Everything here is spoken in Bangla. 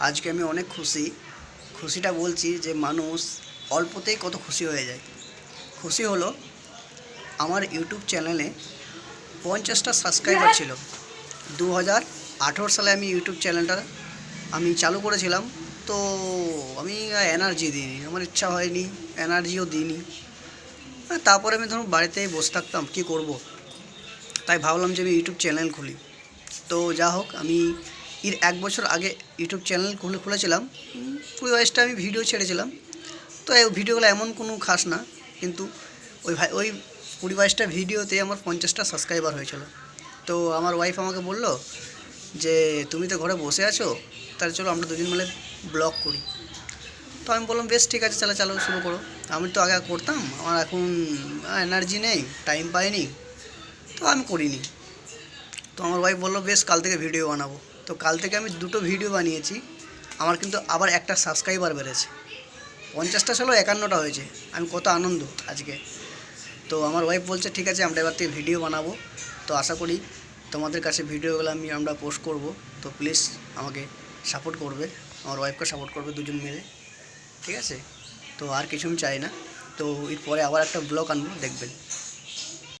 আজকে আমি অনেক খুশি। খুশিটা বলছি যে মানুষ অল্পতেই কত খুশি হয়ে যায়। খুশি হলো আমার ইউটিউব চ্যানেলে পঞ্চাশটা সাবস্ক্রাইবার ছিল। দু হাজার আঠেরো সালে আমি ইউটিউব চ্যানেলটা আমি চালু করেছিলাম। তো আমি এনার্জি দিইনি। আমার ইচ্ছা হয়নি এনার্জিও দিইনি। তারপরে আমি ধরুন বাড়িতেই বসে থাকতাম কী করব? তাই ভাবলাম যে আমি ইউটিউব চ্যানেল খুলি। তো যা হোক আমি এর এক বছর আগে ইউটিউব চ্যানেল খুলে খুলেছিলাম। কুড়ি বাইশটা আমি ভিডিও ছেড়েছিলাম। তো এই ভিডিওগুলো এমন কোনো খাস না, কিন্তু ওই ভাই, ওই কুড়ি বাইশটা ভিডিওতে আমার পঞ্চাশটা সাবস্ক্রাইবার হয়েছিল। তো আমার ওয়াইফ আমাকে বলল যে, তুমি তো ঘরে বসে আছো, তাহলে চলো আমরা দুজন মিলে ব্লগ করি। তো আমি বললাম, বেশ ঠিক আছে চালা চালো শুরু করো। আমি তো আগে করতাম, আমার এখন এনার্জি নেই টাইম পাইনি, তো আমি করিনি। তো আমার ওয়াইফ বলল, বেশ, কাল থেকে ভিডিও বানাবো। তো কাল থেকে আমি দুটো ভিডিও বানিয়েছি। আমার কিন্তু আবার একটা সাবস্ক্রাইবার বেড়েছে। পঞ্চাশটা ছিল, একান্নটা হয়েছে। আমি কত আনন্দ আজকে। তো আমার ওয়াইফ বলছে, ঠিক আছে, আমরা এবার থেকে ভিডিও বানাবো। তো আশা করি তোমাদের কাছে ভিডিওগুলো আমি আমরা পোস্ট করব। তো প্লিজ আমাকে সাপোর্ট করবে। আমার ওয়াইফকে সাপোর্ট করবে দুজন মিলে। ঠিক আছে? তো আর কিছু আমি চাই না। তো এরপরে আবার একটা ব্লগ আনব, দেখবেন।